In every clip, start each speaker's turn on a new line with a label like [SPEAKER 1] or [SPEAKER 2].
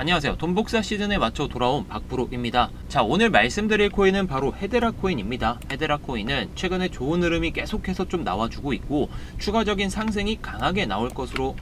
[SPEAKER 1] 안녕하세요. 돈복사 시즌에 맞춰 돌아온 박프로입니다. 자, 오늘 말씀드릴 코인은 바로 헤데라 코인입니다. 헤데라 코인은 최근에 좋은 흐름이 계속해서 좀 나와주고 있고 추가적인 상승이 강하게 나올 것으로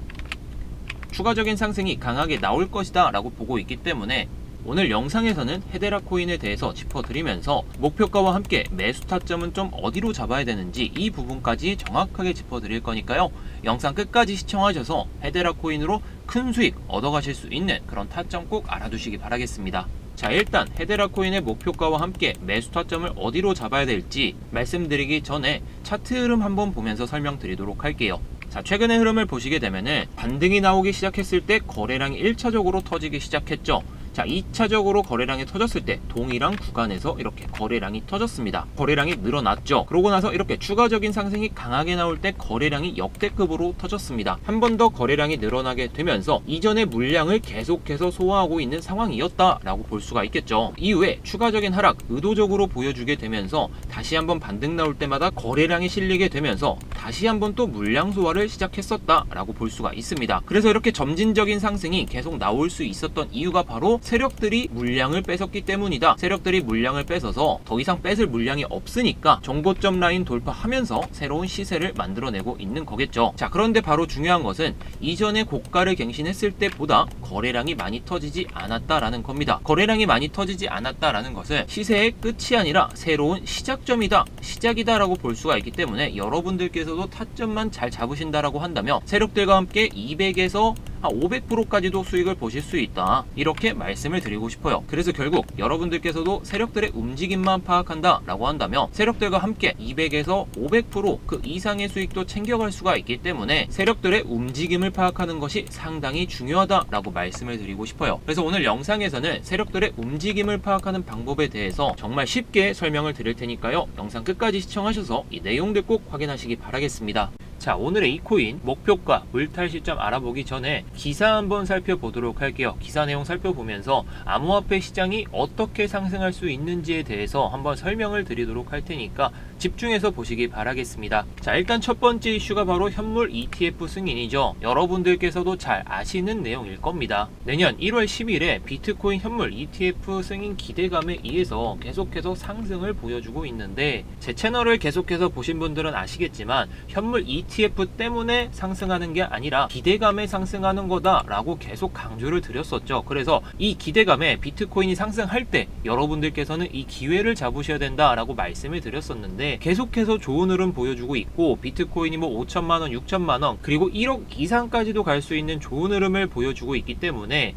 [SPEAKER 1] 추가적인 상승이 강하게 나올 것이다 라고 보고 있기 때문에 오늘 영상에서는 헤데라 코인에 대해서 짚어드리면서 목표가와 함께 매수 타점은 좀 어디로 잡아야 되는지 이 부분까지 정확하게 짚어드릴 거니까요. 영상 끝까지 시청하셔서 헤데라 코인으로 큰 수익 얻어가실 수 있는 그런 타점 꼭 알아두시기 바라겠습니다. 자 일단 헤데라 코인의 목표가와 함께 매수 타점을 어디로 잡아야 될지 말씀드리기 전에 차트 흐름 한번 보면서 설명드리도록 할게요. 자, 최근의 흐름을 보시게 되면은 반등이 나오기 시작했을 때 거래량이 1차적으로 터지기 시작했죠. 자, 2차적으로 거래량이 터졌을 때 동일한 구간에서 이렇게 거래량이 터졌습니다. 거래량이 늘어났죠. 그러고 나서 이렇게 추가적인 상승이 강하게 나올 때 거래량이 역대급으로 터졌습니다. 한 번 더 거래량이 늘어나게 되면서 이전의 물량을 계속해서 소화하고 있는 상황이었다라고 볼 수가 있겠죠. 이후에 추가적인 하락 의도적으로 보여주게 되면서 다시 한번 반등 나올 때마다 거래량이 실리게 되면서 다시 한번 또 물량 소화를 시작했었다라고 볼 수가 있습니다. 그래서 이렇게 점진적인 상승이 계속 나올 수 있었던 이유가 바로 세력들이 물량을 뺏었기 때문이다. 세력들이 물량을 뺏어서 더 이상 뺏을 물량이 없으니까 정고점 라인 돌파하면서 새로운 시세를 만들어내고 있는 거겠죠. 자, 그런데 바로 중요한 것은 이전에 고가를 갱신했을 때보다 거래량이 많이 터지지 않았다라는 겁니다. 거래량이 많이 터지지 않았다라는 것은 시세의 끝이 아니라 새로운 시작점이다, 시작이다라고 볼 수가 있기 때문에 여러분들께서도 타점만 잘 잡으신다라고 한다면 세력들과 함께 200에서 한 500%까지도 수익을 보실 수 있다. 이렇게 말씀을 드리고 싶어요. 그래서 결국 여러분들께서도 세력들의 움직임만 파악한다 라고 한다면 세력들과 함께 200에서 500%그 이상의 수익도 챙겨갈 수가 있기 때문에 세력들의 움직임을 파악하는 것이 상당히 중요하다 라고 말씀을 드리고 싶어요. 그래서 오늘 영상에서는 세력들의 움직임을 파악하는 방법에 대해서 정말 쉽게 설명을 드릴 테니까요. 영상 끝까지 시청하셔서 이 내용들 꼭 확인하시기 바라겠습니다. 자 오늘의 이 코인 목표가 물탈 시점 알아보기 전에 기사 한번 살펴보도록 할게요. 기사 내용 살펴보면서 암호화폐 시장이 어떻게 상승할 수 있는지에 대해서 한번 설명을 드리도록 할 테니까 집중해서 보시기 바라겠습니다. 자 일단 첫 번째 이슈가 바로 현물 ETF 승인이죠. 여러분들께서도 잘 아시는 내용일 겁니다. 내년 1월 10일에 비트코인 현물 ETF 승인 기대감에 의해서 계속해서 상승을 보여주고 있는데 제 채널을 계속해서 보신 분들은 아시겠지만 현물 ETF 때문에 상승하는 게 아니라 기대감에 상승하는 거다라고 계속 강조를 드렸었죠. 그래서 이 기대감에 비트코인이 상승할 때 여러분들께서는 이 기회를 잡으셔야 된다라고 말씀을 드렸었는데 계속해서 좋은 흐름 보여주고 있고 비트코인이 뭐 5천만 원, 6천만 원 그리고 1억 이상까지도 갈 수 있는 좋은 흐름을 보여주고 있기 때문에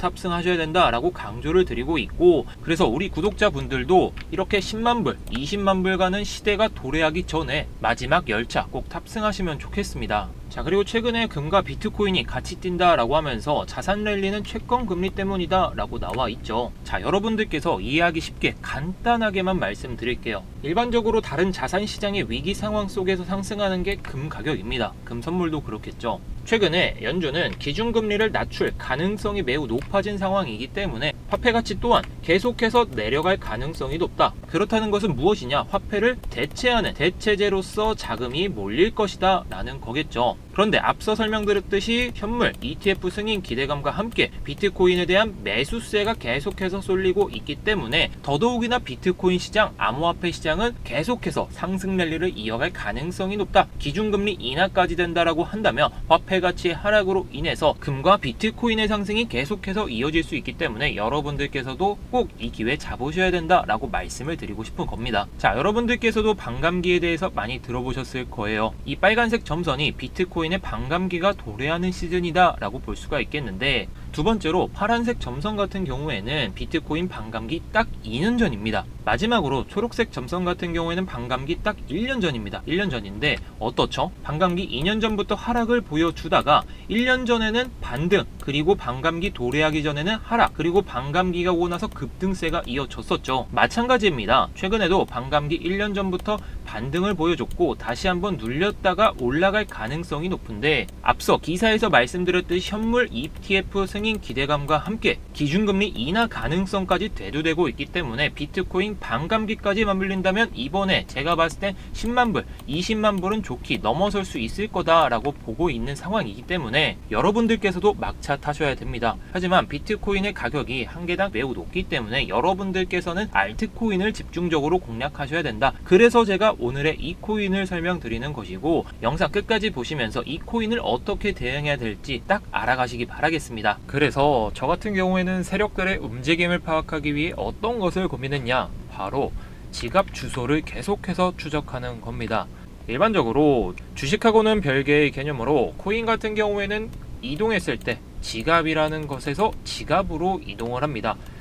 [SPEAKER 1] 탑승하셔야 된다라고 강조를 드리고 있고 그래서 우리 구독자분들도 이렇게 10만 불, 20만 불 가는 시대가 도래하기 전에 마지막 열차 꼭 탑승하시면 좋겠습니다. 자 그리고 최근에 금과 비트코인이 같이 뛴다라고 하면서 자산 랠리는 채권 금리 때문이다라고 나와 있죠. 자 여러분들께서 이해하기 쉽게 간단하게만 말씀드릴게요. 일반적으로 다른 자산 시장의 위기 상황 속에서 상승하는 게 금 가격입니다. 금 선물도 그렇겠죠. 최근에 연준은 기준금리를 낮출 가능성이 매우 높아진 상황이기 때문에 화폐 가치 또한 계속해서 내려갈 가능성이 높다. 그렇다는 것은 무엇이냐? 화폐를 대체하는 대체제로서 자금이 몰릴 것이다. 라는 거겠죠. 그런데 앞서 설명드렸듯이 현물, ETF 승인 기대감과 함께 비트코인에 대한 매수세가 계속해서 쏠리고 있기 때문에 더더욱이나 비트코인 시장, 암호화폐 시장은 계속해서 상승 랠리를 이어갈 가능성이 높다. 기준금리 인하까지 된다라고 한다면 화폐 가치의 하락으로 인해서 금과 비트코인의 상승이 계속해서 이어질 수 있기 때문에 여러분들께서도 꼭 이 기회 잡으셔야 된다라고 말씀을 드리고 싶은 겁니다. 자, 여러분들께서도 반감기에 대해서 많이 들어보셨을 거예요. 이 빨간색 점선이 비트코인 의 반감기가 도래하는 시즌이다 라고 볼 수가 있겠는데 두 번째로 파란색 점선 같은 경우에는 비트코인 반감기 딱 2년 전입니다. 마지막으로 초록색 점선 같은 경우에는 반감기 딱 1년 전입니다. 1년 전인데 어떻죠? 반감기 2년 전부터 하락을 보여주다가 1년 전에는 반등 그리고 반감기 도래하기 전에는 하락 그리고 반감기가 오고 나서 급등세가 이어졌었죠. 마찬가지입니다. 최근에도 반감기 1년 전부터 반등을 보여줬고 다시 한번 눌렸다가 올라갈 가능성이 높은데 앞서 기사에서 말씀드렸듯이 현물 ETF 승인 기대감과 함께 기준금리 인하 가능성까지 대두되고 있기 때문에 비트코인 반감기까지 맞물린다면 이번에 제가 봤을 땐 10만 불, 20만 불은 좋게 넘어설 수 있을 거다라고 보고 있는 상황이기 때문에 여러분들께서도 막차 타셔야 됩니다. 하지만 비트코인의 가격이 한 개당 매우 높기 때문에 여러분들께서는 알트코인을 집중적으로 공략하셔야 된다. 그래서 제가 오늘의 이 코인을 설명드리는 것이고 영상 끝까지 보시면서 이 코인을 어떻게 대응해야 될지 딱 알아가시기 바라겠습니다. 그래서 저 같은 경우에는 세력들의 움직임을 파악하기 위해 어떤 것을 고민했냐? 바로 지갑 주소를 계속해서 추적하는 겁니다. 일반적으로 주식하고는 별개의 개념으로 코인 같은 경우에는 이동했을 때 지갑이라는 것에서 지갑으로 이동을 합니다.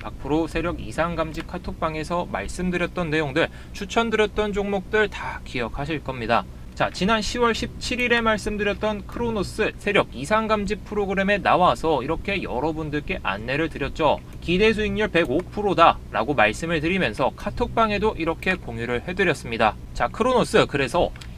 [SPEAKER 1] 박프로 세력 이상 감지 카톡방에서 말씀드렸던 내용들, 추천드렸던 종목들 다 기억하실 겁니다. 자, 지난 10월 17일에 말씀드렸던 크로노스 세력 이상 감지 프로그램에 나와서 이렇게 여러분들께 안내를 드렸죠. 기대 수익률 105%다 라고 말씀을 드리면서 카톡방에도 이렇게 공유를 해드렸습니다. 자, 크로노스 그래서